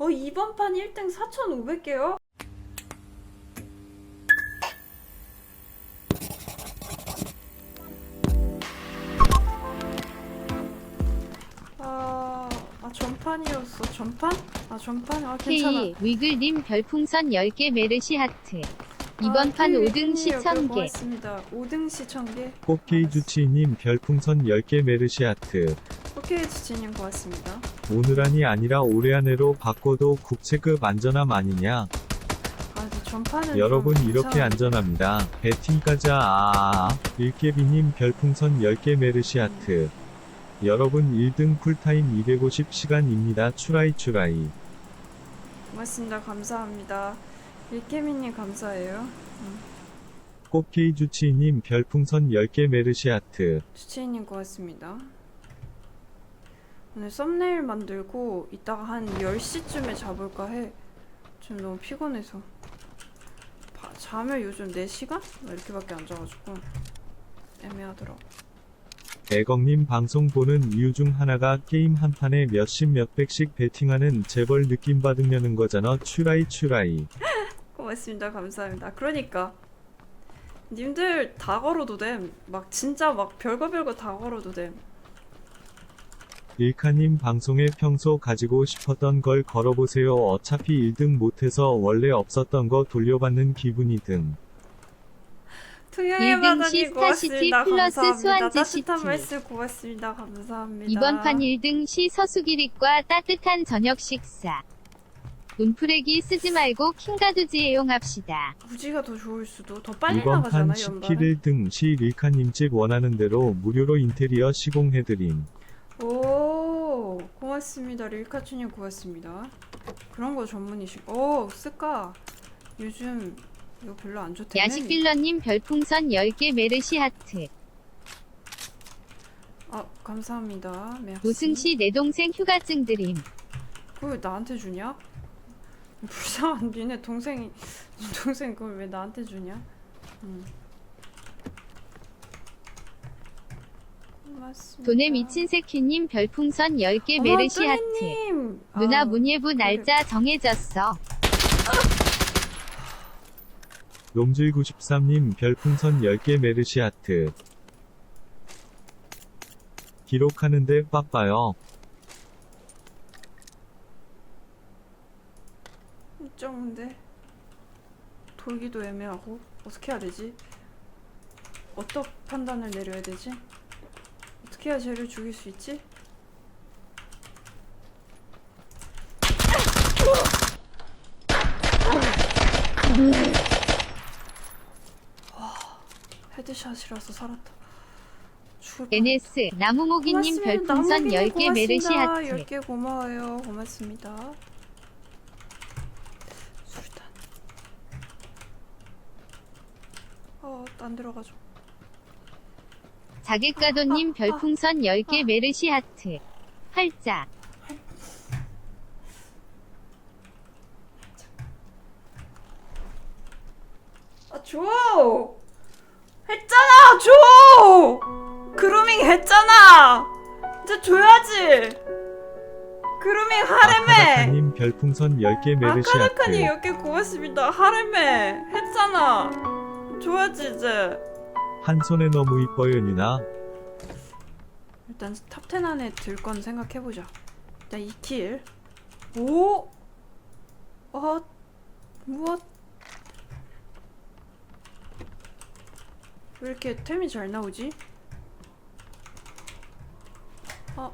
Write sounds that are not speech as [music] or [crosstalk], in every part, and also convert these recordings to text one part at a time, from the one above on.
어 이번 판 1등 4,500개요? 아, 아 전판이었어. 전판? 아 전판? 아 괜찮아. K 위글님 별풍선 10개 메르시 하트. 이번 아, 판 K 5등 시 팬이에요. 1000개. 고맙습니다. 5등 시 1000개. 꽃게이 주치님 별풍선 10개 메르시아트. 오케이 지치님 고맙습니다. 오늘 안이 아니라 올해 안으로 바꿔도 국채급 안전함 아니냐? 아 전판은 여러분 좀 이렇게 이상하네. 안전합니다. 배팅까지 아. 일개비님 별풍선 10개 메르시아트. 여러분 1등 쿨타임 250시간입니다. 추라이 추라이. 고맙습니다. 감사합니다. 일케미님 감사해요. 꽃게이 주치님 별풍선 10개 메르시아트. 주치님 고맙습니다. 오늘 썸네일 만들고 이따가 한 10시쯤에 잡을까 해. 지금 너무 피곤해서. 바- 잠을 요즘 4시간? 이렇게밖에 안 자가지고 애매하더라고. 애걱님 방송 보는 이유 중 하나가 게임 한 판에 몇십 몇백씩 베팅하는 재벌 느낌 받으려는 거잖아. 추라이 추라이. [laughs] 고맙습니다. 감사합니다. 그러니까 님들 다 걸어도 됨. 막 진짜 막 별거 별거 다 걸어도 됨. 일카님 방송에 평소 가지고 싶었던 걸 걸어보세요. 어차피 1등 못해서 원래 없었던 거 돌려받는 기분이든. 투명의 일등 바다님 시 고맙습니다. 스타시티 플러스. 수완지 시티. 말씀 고맙습니다. 감사합니다. 이번 판 1등 시 서수기릭과 따뜻한 저녁 식사. 운프레기 쓰지 말고 킹가두지 애용합시다. 무지가 더 좋을 수도 더 빨리 이번 판 나가잖아 10킬 연발은 1등 시 릴카님 집 원하는 대로 무료로 인테리어 시공해드림. 오 고맙습니다 릴카추님 고맙습니다 그런 거 전문이시 오 스카 요즘 이거 별로 안 좋다네 야식빌러님 별풍선 10개 메르시 하트. 아 감사합니다. 우승시 내 동생 휴가증 드림. 그걸 왜 나한테 주냐 불쌍한 니네 동생이 [laughs] 동생 그걸 왜 나한테 주냐 음. 고맙습니다 돈에 미친 새끼님 별풍선 10개 어머, 메르시 하트. 뚜리님. 누나 아, 문예부 날짜 정해졌어. 롬질93님 별풍선 10개 메르시아트. 기록하는데 빠빠요. 일정인데 돌기도 애매하고 어떻게 해야 되지? 어떤 판단을 내려야 되지? 어떻게 해야 쟤를 죽일 수 있지? 와, 헤드샷이라서 살았다. NS 나무모기님. 별풍선 나무기님 10개 메르시. 하트. 10개 고마워요. 고맙습니다. 술단. 어, 안 들어가죠. 자객가도님 별풍선 10개 아. 메르시 하트. 활자. 아, 줘! 했잖아! 줘! 그루밍 했잖아! 이제 줘야지! 그루밍 하렘에! 아카나카님 별풍선 10개 메르시아트. 아카나카니 10개 고맙습니다. 하렘에! 했잖아! 줘야지, 이제. 한 손에 너무 이뻐요 유나. 일단 탑10 안에 들 건 생각해보자. 일단 2킬. 오! 어, 무엇? 왜 이렇게 템이 잘 나오지? 어,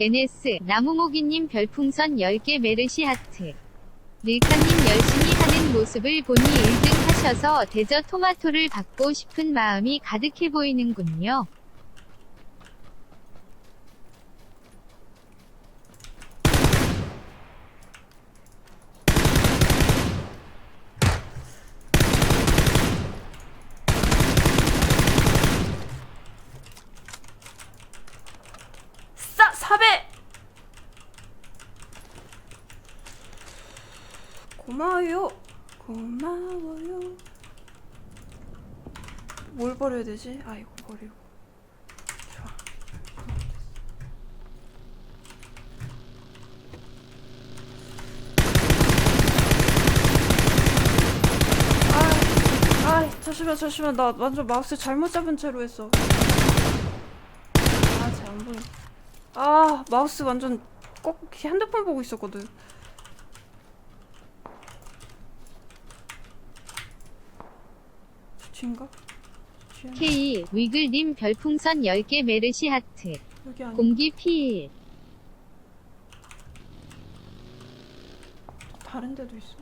NS 나무모기님 별풍선 10개 메르시 하트. 릴카님 열심히 모습을 보니 1등 하셔서 대저 토마토를 받고 싶은 마음이 가득해 보이는군요. 싸! 4배! 고마워요. 고마워요. 뭘 버려야 되지? 아, 이거 버리고. 좋아. 아, 아, 잠시만, 잠시만. 나 완전 마우스 잘못 잡은 채로 했어. 아, 잘 안 보여. 아, 마우스 완전 꼭 핸드폰 보고 있었거든. 뒤인가? 뒤에 K 위글님 별풍선 10개 메르시 하트. 여기 아니 공기 피일. 다른 데도 있어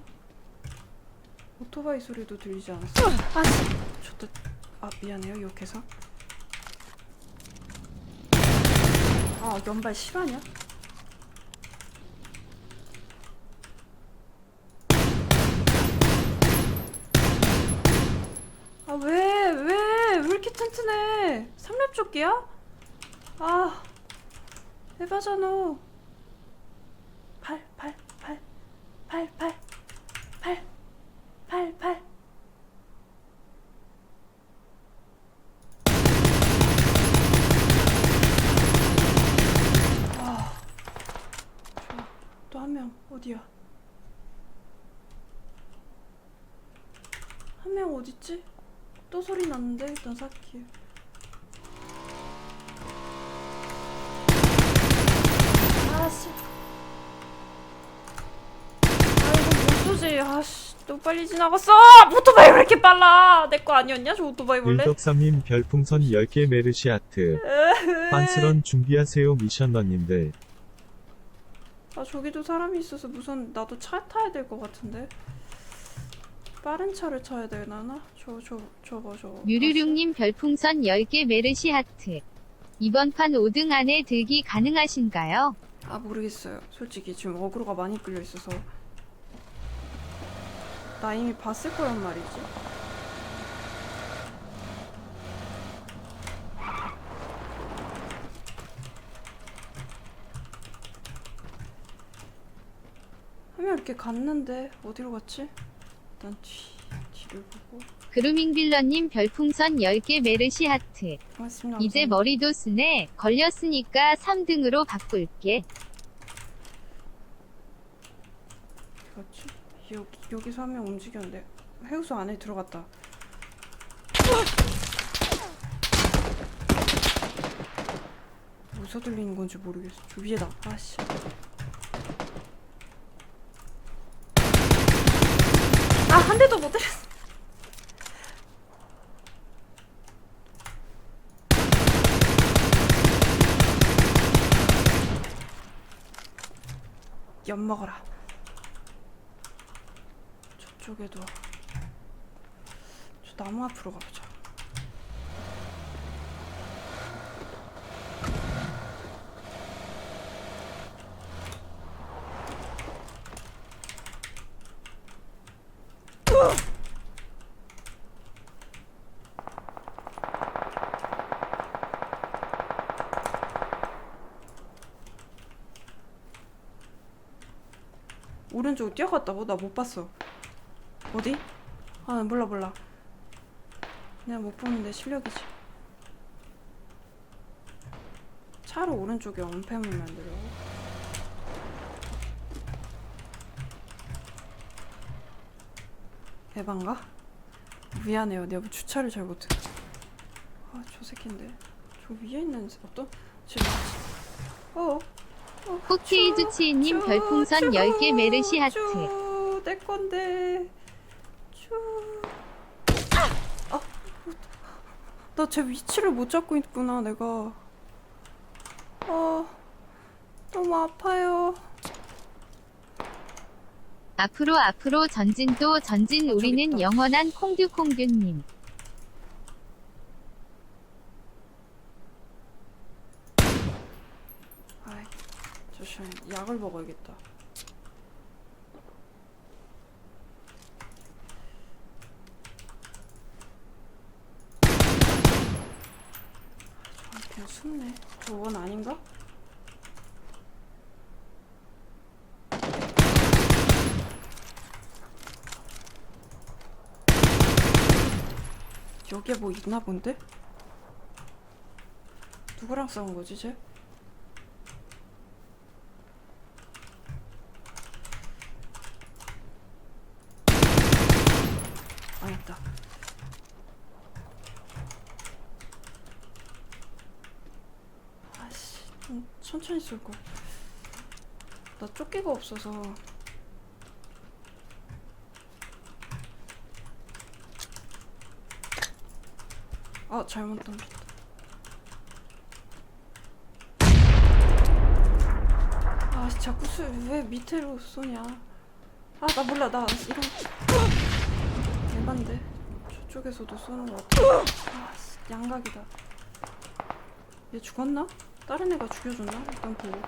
오토바이 소리도 들리지 않았어? 아 씨. 저도 아 미안해요 욕해서 아 연발 실화냐? 아 왜? 왜? 왜 이렇게 튼튼해? 삼렙 조끼야? 아 해봐잖아 팔, 팔, 팔, 팔, 팔, 팔, 팔, 팔. 아, 좋아. 또 한 명 어디야? 한 명 어딨지? 또 소리 났는데 일단 삭히. 아씨. 아이고 못 쏘지. 아씨 너무 빨리 지나갔어. 오토바이 왜 이렇게 빨라? 내 거 아니었냐? 저 오토바이 원래? 일덕삼님 별풍선 10개 메르시 하트. 빤스런 준비하세요 미션러님들. 아 저기도 사람이 있어서 무슨 나도 차 타야 될 것 같은데. 빠른 차를 타야 되나? 저 저 저거 저거. 뮤류룡님 별풍선 10개 메르시 하트. 이번 판 5등 안에 들기 가능하신가요? 아 모르겠어요. 솔직히 지금 어그로가 많이 끌려 있어서 나 이미 봤을 거란 말이지. 하면 이렇게 갔는데 어디로 갔지? 일단 뒤 뒤를 보고 그루밍 빌런님 별풍선 10개 메르시 하트. 고맙습니다. 이제 감사합니다. 머리도 쓰네. 걸렸으니까 3등으로 바꿀게. 그렇지. 여기 여기서 한 명 움직였는데 해우소 안에 들어갔다. 어디서 들리는 건지 모르겠어. 저 위에다. 아씨. 한 대도 못 때렸어. 엿 먹어라. 저쪽에도 저 나무 앞으로 가보자. 오른쪽 뛰어갔다고? 나 못 봤어. 어디? 아 몰라 몰라. 내가 못 보는데 실력이지. 차로 오른쪽에 언팸을 만들려고. 에반가? 미안해요. 내가 뭐 주차를 잘 못해. 아, 저 새끼인데. 저 위에 있는 어떤? 지금. 어? 주치님 별풍선 10개 메르시 하트. 쭈, 내 건데. 쭈. 아, 나제 위치를 못 잡고 있구나, 내가. 아, 너무 아파요. 앞으로 앞으로 전진도 전진 어, 우리는. 영원한 콩듀콩듀님. 아이, 잠시만, 약을 먹어야겠다. 아, 그냥 숨네. 저건 아닌가? 여기에 뭐 있나 본데? 누구랑 싸운 거지, 쟤? 아니다. 좀 천천히 쏠 걸. 나 조끼가 없어서. 아 잘못 던졌다. 아 자꾸 수, 왜 밑으로 쏘냐? 아 나 몰라 나 이런 대반데 저쪽에서도 쏘는 것 같아. 아 씨, 양각이다. 얘 죽었나? 다른 애가 죽여줬나? 일단 보고.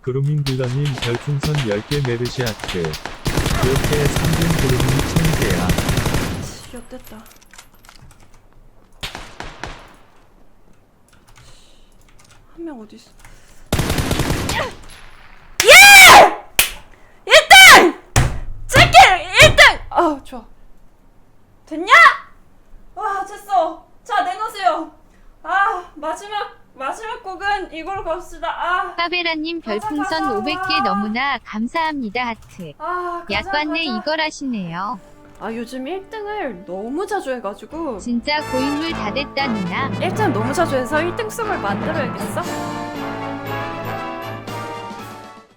그루밍 딜러님 별풍선 10개 메르시 하트. 이렇게 3등 그루밍 1000개야. 씨, 엿됐다. 한 명 어디 있어? 예! 1등! 제끼 1등! 아 좋아. 됐냐? 와 됐어. 자 내놓으세요. 아 마지막 마지막 곡은 이걸로 갑시다. 아. 까베라님 별풍선 500개 너무나 감사합니다 하트. 아 가자, 가자. 이걸 하시네요. 아 요즘 1등을 너무 자주 해가지고 진짜 고인물 다 됐다 누나. 1등 너무 자주 해서 1등송을 만들어야겠어?